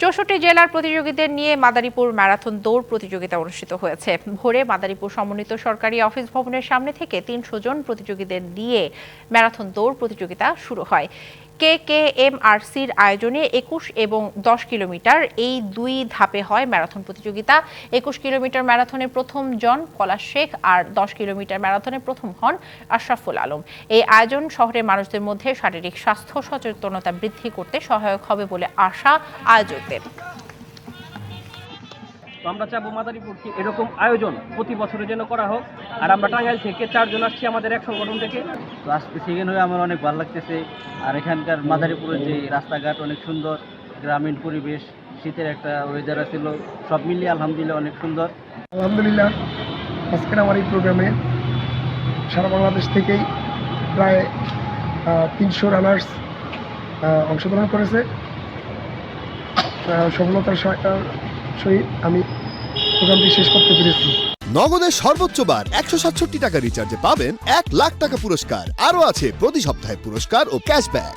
চৌষট্টি জেলার প্রতিযোগীদের নিয়ে মাদারীপুর ম্যারাথন দৌড় প্রতিযোগিতা অনুষ্ঠিত হয়েছে। ভোরে মাদারীপুর সমন্বিত সরকারি অফিস ভবনের সামনে থেকে তিনশো জন প্রতিযোগীদের নিয়ে ম্যারাথন দৌড় প্রতিযোগিতা শুরু হয়। কে কে এম আর সির আয়োজনে একুশ এবং দশ কিলোমিটার এই দুই ধাপে হয় ম্যারাথন প্রতিযোগিতা। একুশ কিলোমিটার ম্যারাথনে প্রথম জন পলাশ শেখ আর দশ কিলোমিটার ম্যারাথনে প্রথম হন আশরাফুল আলম। এই আয়োজন শহরের মানুষদের মধ্যে শারীরিক স্বাস্থ্য সচেতনতা বৃদ্ধি করতে সহায়ক হবে বলে আশা আয়োজকদের। তো আমরা চাবো মাদারীপুরকে এরকম আয়োজন প্রতি বছরে যেন করা হোক। আর আমরা টাঙ্গাইল থেকে চারজন আসছি আমাদের এক সংগঠন থেকে। তো আজকে সেকেন্ড হয়ে আমার অনেক ভালো লাগতেছে। আর এখানকার মাদারীপুরের যে রাস্তাঘাট অনেক সুন্দর গ্রামীণ পরিবেশ শীতের একটা ওয়েদার ছিল সব মিলিয়ে আলহামদুলিল্লাহ অনেক সুন্দর। আলহামদুলিল্লাহ আজকের আমার এই প্রোগ্রামে সারা বাংলাদেশ থেকেই প্রায় তিনশো রানার্স অংশগ্রহণ করেছে। সফলতার সহিত আমি প্রোগ্রামটি শেষ করতে পেরেছি। নগদের সর্বোচ্চ বার একশো সাতষট্টি টাকা রিচার্জে পাবেন এক লাখ টাকা পুরস্কার। আরও আছে প্রতি সপ্তাহে পুরস্কার ও ক্যাশব্যাক